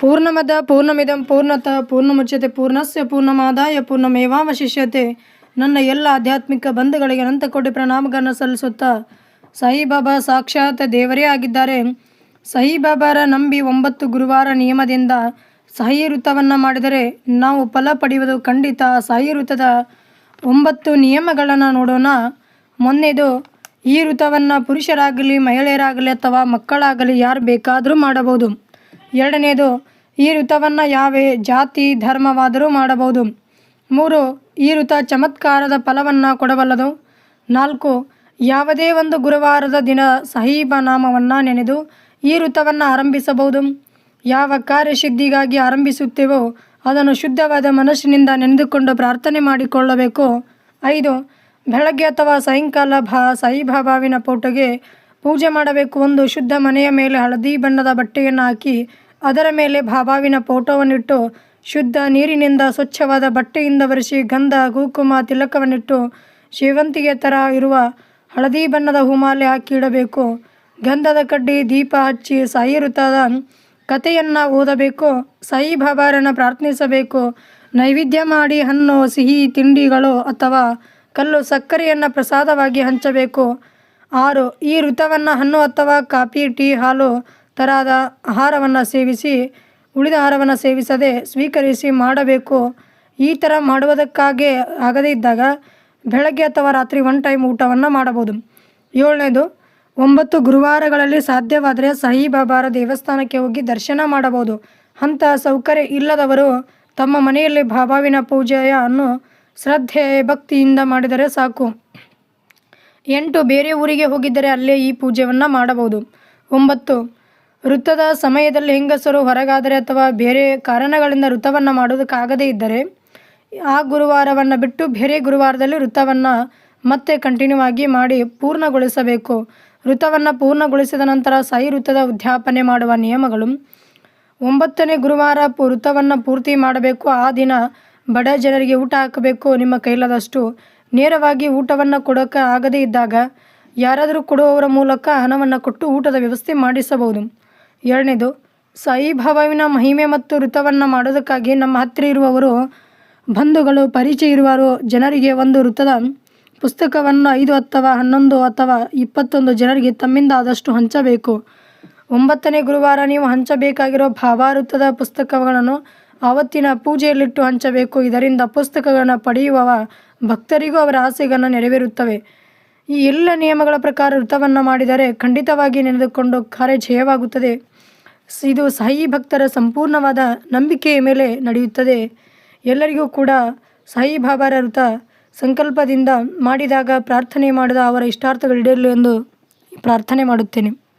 ಪೂರ್ಣಮದ, ಪೂರ್ಣಮಿದಂ, ಪೂರ್ಣತಃ, ಪೂರ್ಣಮುಚ್ಯತೆ, ಪೂರ್ಣಸ್ಯ, ಪೂರ್ಣಮಾದಾಯ, ಪೂರ್ಣಮೇವಾವಶಿಷ್ಯತೆ. ನನ್ನ ಎಲ್ಲ ಆಧ್ಯಾತ್ಮಿಕ ಬಂಧುಗಳಿಗೆ ಅನಂತ ಕೋಟಿ ಪ್ರಣಾಮಗಳನ್ನು ಸಲ್ಲಿಸುತ್ತಾ ಸಾಯಿಬಾಬಾ ಸಾಕ್ಷಾತ್ ದೇವರೇ ಆಗಿದ್ದಾರೆ. ಸಾಯಿಬಾಬಾರ ನಂಬಿ ಒಂಬತ್ತು ಗುರುವಾರ ನಿಯಮದಿಂದ ಸಾಯಿ ವೃತ್ತವನ್ನು ಮಾಡಿದರೆ ನಾವು ಫಲ ಪಡೆಯುವುದು ಖಂಡಿತ. ಸಾಯಿ ವೃತ್ತದ ಒಂಬತ್ತು ನಿಯಮಗಳನ್ನು ನೋಡೋಣ. ಮೊನ್ನೆದು ಈ ಋತವನ್ನು ಪುರುಷರಾಗಲಿ, ಮಹಿಳೆಯರಾಗಲಿ ಅಥವಾ ಮಕ್ಕಳಾಗಲಿ ಯಾರು ಬೇಕಾದರೂ ಮಾಡಬಹುದು. ಎರಡನೇದು ಈ ಋತವನ್ನು ಯಾವೇ ಜಾತಿ, ಧರ್ಮವಾದರೂ ಮಾಡಬಹುದು. ಮೂರು, ಈ ಋತ ಚಮತ್ಕಾರದ ಫಲವನ್ನು ಕೊಡಬಲ್ಲದು. ನಾಲ್ಕು, ಯಾವುದೇ ಒಂದು ಗುರುವಾರದ ದಿನ ಸಾಹೀಬ ನಾಮವನ್ನು ನೆನೆದು ಈ ಋತವನ್ನು ಆರಂಭಿಸಬಹುದು. ಯಾವ ಕಾರ್ಯಶುದ್ಧಿಗಾಗಿ ಆರಂಭಿಸುತ್ತೇವೋ ಅದನ್ನು ಶುದ್ಧವಾದ ಮನಸ್ಸಿನಿಂದ ನೆನೆದುಕೊಂಡು ಪ್ರಾರ್ಥನೆ ಮಾಡಿಕೊಳ್ಳಬೇಕು. ಐದು, ಬೆಳಗ್ಗೆ ಅಥವಾ ಸಾಯಂಕಾಲ ಭಾ ಸಾಯಿಬಾಬಾವಿನ ಫೋಟೋಗೆ ಪೂಜೆ ಮಾಡಬೇಕು. ಒಂದು ಶುದ್ಧ ಮನೆಯ ಮೇಲೆ ಹಳದಿ ಬಣ್ಣದ ಬಟ್ಟೆಯನ್ನು ಹಾಕಿ ಅದರ ಮೇಲೆ ಬಾಬಾವಿನ ಫೋಟೋವನ್ನಿಟ್ಟು, ಶುದ್ಧ ನೀರಿನಿಂದ ಸ್ವಚ್ಛವಾದ ಬಟ್ಟೆಯಿಂದ ಬರೆಸಿ ಗಂಧ, ಕುಂಕುಮ, ತಿಲಕವನ್ನಿಟ್ಟು ಸೇವಂತಿಗೆ ಥರ ಇರುವ ಹಳದಿ ಬಣ್ಣದ ಹೂಮಾಲೆ ಹಾಕಿ ಇಡಬೇಕು. ಗಂಧದ ಕಡ್ಡಿ, ದೀಪ ಹಚ್ಚಿ ಸಾಯಿ ವೃತ್ತದ ಕಥೆಯನ್ನು ಓದಬೇಕು. ಸಾಯಿ ಬಾಬಾರನ್ನು ಪ್ರಾರ್ಥಿಸಬೇಕು. ನೈವೇದ್ಯ ಮಾಡಿ ಹಣ್ಣು, ಸಿಹಿ, ತಿಂಡಿಗಳು ಅಥವಾ ಕಲ್ಲು, ಸಕ್ಕರೆಯನ್ನು ಪ್ರಸಾದವಾಗಿ ಹಂಚಬೇಕು. ಆರು, ಈ ಋತವನ್ನು ಹಣ್ಣು ಅಥವಾ ಕಾಫಿ, ಟೀ, ಹಾಲು ತರಹದ ಆಹಾರವನ್ನು ಸೇವಿಸಿ, ಉಳಿದ ಆಹಾರವನ್ನು ಸೇವಿಸದೆ ಸ್ವೀಕರಿಸಿ ಮಾಡಬೇಕು. ಈ ಥರ ಮಾಡುವುದಕ್ಕಾಗಿ ಆಗದೇ ಇದ್ದಾಗ ಬೆಳಗ್ಗೆ ಅಥವಾ ರಾತ್ರಿ ಒನ್ ಟೈಮ್ ಊಟವನ್ನು ಮಾಡಬಹುದು. ಏಳನೇದು, ಒಂಬತ್ತು ಗುರುವಾರಗಳಲ್ಲಿ ಸಾಧ್ಯವಾದರೆ ಸಾಯಿಬಾಬಾರ ದೇವಸ್ಥಾನಕ್ಕೆ ಹೋಗಿ ದರ್ಶನ ಮಾಡಬಹುದು. ಅಂತಹ ಸೌಕರ್ಯ ಇಲ್ಲದವರು ತಮ್ಮ ಮನೆಯಲ್ಲಿ ಬಾಬಾವಿನ ಪೂಜೆಯನ್ನು ಶ್ರದ್ಧೆ, ಭಕ್ತಿಯಿಂದ ಮಾಡಿದರೆ ಸಾಕು. ಎಂಟು, ಬೇರೆ ಊರಿಗೆ ಹೋಗಿದ್ದರೆ ಅಲ್ಲೇ ಈ ಪೂಜೆಯನ್ನು ಮಾಡಬಹುದು. ಒಂಬತ್ತು ವೃತ್ತದ ಸಮಯದಲ್ಲಿ ಹೆಂಗಸರು ಹೊರಗಾದರೆ ಅಥವಾ ಬೇರೆ ಕಾರಣಗಳಿಂದ ವೃತ್ತವನ್ನು ಮಾಡೋದಕ್ಕಾಗದೇ ಇದ್ದರೆ, ಆ ಗುರುವಾರವನ್ನು ಬಿಟ್ಟು ಬೇರೆ ಗುರುವಾರದಲ್ಲಿ ವೃತ್ತವನ್ನು ಮತ್ತೆ ಕಂಟಿನ್ಯೂ ಆಗಿ ಮಾಡಿ ಪೂರ್ಣಗೊಳಿಸಬೇಕು. ವೃತ್ತವನ್ನು ಪೂರ್ಣಗೊಳಿಸಿದ ನಂತರ ಸಾಯಿ ವೃತ್ತದ ಉದ್ಯಾಪನೆ ಮಾಡುವ ನಿಯಮಗಳು. ಒಂಬತ್ತನೇ ಗುರುವಾರ ವೃತ್ತವನ್ನು ಪೂರ್ತಿ ಮಾಡಬೇಕು. ಆ ದಿನ ಬಡ ಜನರಿಗೆ ಊಟ ಹಾಕಬೇಕು. ನಿಮ್ಮ ಕೈಲಾದಷ್ಟು ನೇರವಾಗಿ ಊಟವನ್ನು ಕೊಡೋಕೆ ಆಗದೇ ಇದ್ದಾಗ ಯಾರಾದರೂ ಕೊಡುವವರ ಮೂಲಕ ಹಣವನ್ನು ಕೊಟ್ಟು ಊಟದ ವ್ಯವಸ್ಥೆ ಮಾಡಿಸಬಹುದು. ಎರಡನೇದು ಸಾಯಿಬಾಬಾವಿನ ಮಹಿಮೆ ಮತ್ತು ವೃತ್ತವನ್ನು ಮಾಡೋದಕ್ಕಾಗಿ ನಮ್ಮ ಹತ್ತಿರ ಇರುವವರು, ಬಂಧುಗಳು, ಪರಿಚಯ ಇರುವರು ಜನರಿಗೆ ಒಂದು ವೃತ್ತದ ಪುಸ್ತಕವನ್ನು ಐದು ಅಥವಾ ಹನ್ನೊಂದು ಅಥವಾ ಇಪ್ಪತ್ತೊಂದು ಜನರಿಗೆ ತಮ್ಮಿಂದ ಆದಷ್ಟು ಹಂಚಬೇಕು. ಒಂಬತ್ತನೇ ಗುರುವಾರ ನೀವು ಹಂಚಬೇಕಾಗಿರೋ ಭಾವಾವೃತ್ತದ ಪುಸ್ತಕಗಳನ್ನು ಆವತ್ತಿನ ಪೂಜೆಯಲ್ಲಿಟ್ಟು ಹಂಚಬೇಕು. ಇದರಿಂದ ಪುಸ್ತಕಗಳನ್ನು ಪಡೆಯುವ ಭಕ್ತರಿಗೂ ಅವರ ಆಸೆಗಳನ್ನು ನೆರವೇರುತ್ತವೆ. ಈ ಎಲ್ಲ ನಿಯಮಗಳ ಪ್ರಕಾರ ವೃತ್ತವನ್ನು ಮಾಡಿದರೆ ಖಂಡಿತವಾಗಿ ನೆನೆದುಕೊಂಡು ಕಾರ್ಯ ಜಯವಾಗುತ್ತದೆ ಇದು ಸಾಯಿ ಭಕ್ತರ ಸಂಪೂರ್ಣವಾದ ನಂಬಿಕೆಯ ಮೇಲೆ ನಡೆಯುತ್ತದೆ. ಎಲ್ಲರಿಗೂ ಕೂಡ ಸಾಯಿ ಬಾಬಾರ ವೃತ ಸಂಕಲ್ಪದಿಂದ ಮಾಡಿದಾಗ ಪ್ರಾರ್ಥನೆ ಮಾಡಿದ ಅವರ ಇಷ್ಟಾರ್ಥಗಳು ಎಂದು ಪ್ರಾರ್ಥನೆ ಮಾಡುತ್ತೇನೆ.